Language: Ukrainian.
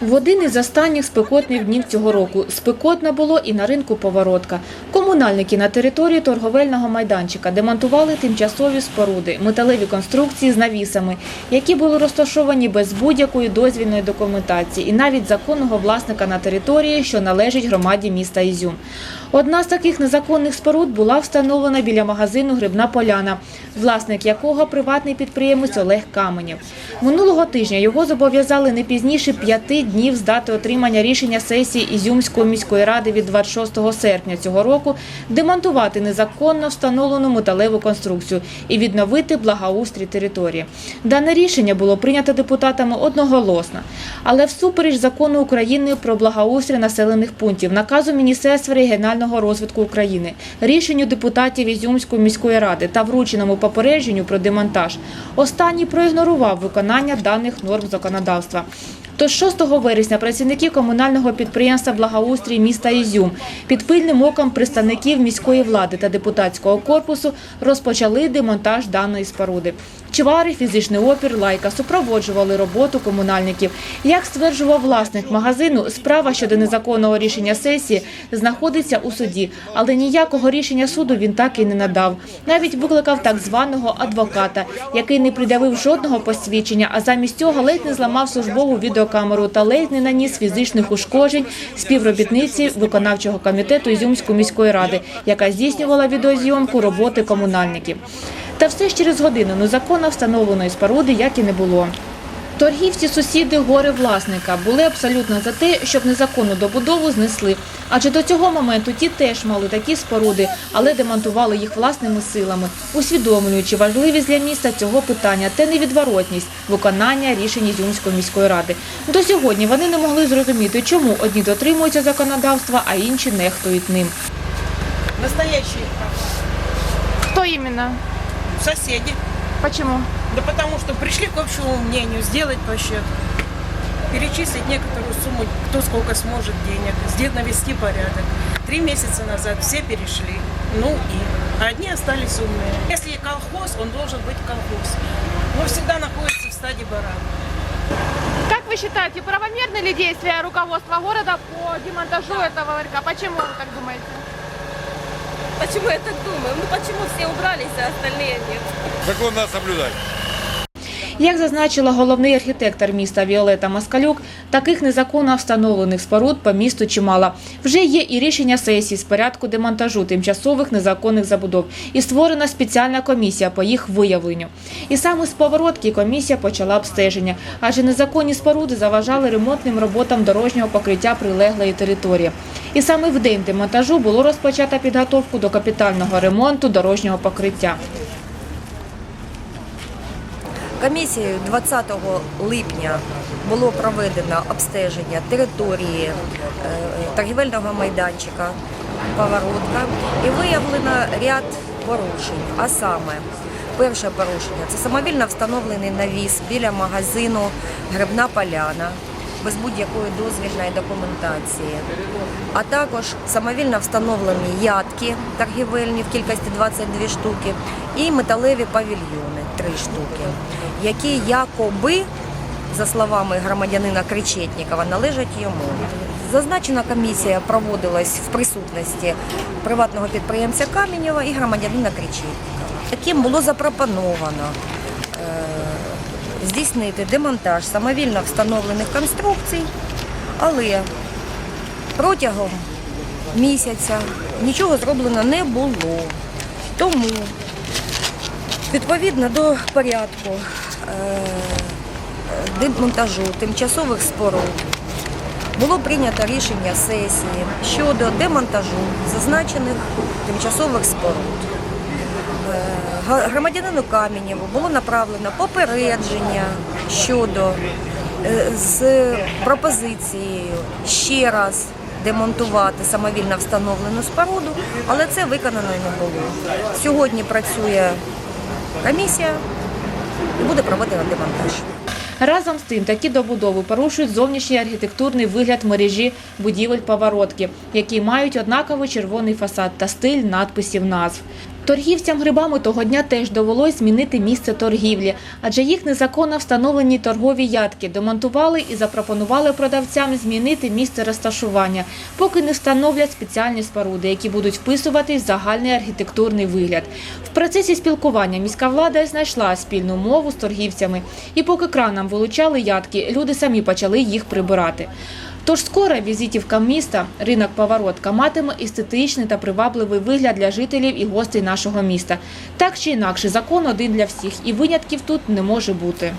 В один із останніх спекотних днів цього року спекотно було і на ринку Поворотка. Комунальники на території торговельного майданчика демонтували тимчасові споруди, металеві конструкції з навісами, які були розташовані без будь-якої дозвільної документації і навіть законного власника на території, що належить громаді міста Ізюм. Одна з таких незаконних споруд була встановлена біля магазину Грибна Поляна, власник якого приватний підприємець Олег Каменєв. Минулого тижня його зобов'язали не пізніше п'яти днів з дати отримання рішення сесії Ізюмської міської ради від 26 серпня цього року демонтувати незаконно встановлену металеву конструкцію і відновити благоустрій території. Дане рішення було прийнято депутатами одноголосно, але всупереч закону України про благоустрій населених пунктів, наказу Міністерства регіонального розвитку України, рішенню депутатів Ізюмської міської ради та врученому попередженню про демонтаж, останній проігнорував виконання даних норм законодавства. Тож 6 вересня працівники комунального підприємства «Благоустрій» міста Ізюм під пильним оком представників міської влади та депутатського корпусу розпочали демонтаж даної споруди. Чвари, фізичний опір, лайка супроводжували роботу комунальників. Як стверджував власник магазину, справа щодо незаконного рішення сесії знаходиться у суді, але ніякого рішення суду він так і не надав. Навіть викликав так званого адвоката, який не придавив жодного посвідчення, а замість цього ледь не зламав службову відеокамеру та ледь не наніс фізичних ушкоджень співробітниці виконавчого комітету Ізюмської міської ради, яка здійснювала відеозйомку роботи комунальників. Та все ж через годину незаконно встановленої споруди як і не було. Торгівці, сусіди, гори власника були абсолютно за те, щоб незаконну добудову знесли. Адже до цього моменту ті теж мали такі споруди, але демонтували їх власними силами, усвідомлюючи важливість для міста цього питання та невідворотність виконання рішень Ізюмської міської ради. До сьогодні вони не могли зрозуміти, чому одні дотримуються законодавства, а інші нехтують ним. Настоящие Хто іменно? Соседи. Чому? Да потому что пришли к общему мнению сделать площадку. Перечислить некоторую сумму, кто сколько сможет денег, сделать, навести порядок. Три месяца назад все перешли. Ну и одни остались умные. Если колхоз, он должен быть колхоз. Но всегда находится в стадии барана. Как вы считаете, правомерны ли действия руководства города по демонтажу этого ларька? Почему вы так думаете? Почему я так думаю? Ну почему все убрались, а остальные нет? Закон надо соблюдать. Як зазначила головний архітектор міста Віолета Москалюк, таких незаконно встановлених споруд по місту чимало. Вже є і рішення сесії з порядку демонтажу тимчасових незаконних забудов, і створена спеціальна комісія по їх виявленню. І саме з поворотки комісія почала обстеження, адже незаконні споруди заважали ремонтним роботам дорожнього покриття прилеглої території. І саме в день демонтажу було розпочато підготовку до капітального ремонту дорожнього покриття. Комісією 20 липня було проведено обстеження території е, торгівельного майданчика Поворотка і виявлено ряд порушень. А саме, перше порушення це самовільно встановлений навіс біля магазину Грибна Поляна без будь-якої дозвільної документації, а також самовільно встановлені ядки торгівельні в кількості 22 штуки і металеві павільйони 3 штуки, які якоби, за словами громадянина Кричетнікова, належать йому. Зазначена комісія проводилась в присутності приватного підприємця Камінєва і громадянина Кричетнікова, яким було запропоновано здійснити демонтаж самовільно встановлених конструкцій, але протягом місяця нічого зроблено не було. Тому відповідно до порядку е, демонтажу тимчасових споруд було прийнято рішення сесії щодо демонтажу зазначених тимчасових споруд. Громадянину Камінєву було направлено попередження щодо е, з пропозицією ще раз демонтувати самовільно встановлену споруду, але це виконано не було. Сьогодні працює комісія і буде проводити демонтаж. Разом з тим, такі добудови порушують зовнішній архітектурний вигляд мережі будівель поворотки, які мають однаковий червоний фасад та стиль надписів назв. Торгівцям грибами того дня теж довелось змінити місце торгівлі, адже їх незаконно встановлені торгові ядки демонтували і запропонували продавцям змінити місце розташування, поки не встановлять спеціальні споруди, які будуть вписуватись в загальний архітектурний вигляд. В процесі спілкування міська влада знайшла спільну мову з торгівцями, і поки кранам вилучали ядки, люди самі почали їх прибирати. Тож скоро візитівка міста, ринок Поворотка матиме естетичний та привабливий вигляд для жителів і гостей нашого міста. Так чи інакше, закон один для всіх, і винятків тут не може бути.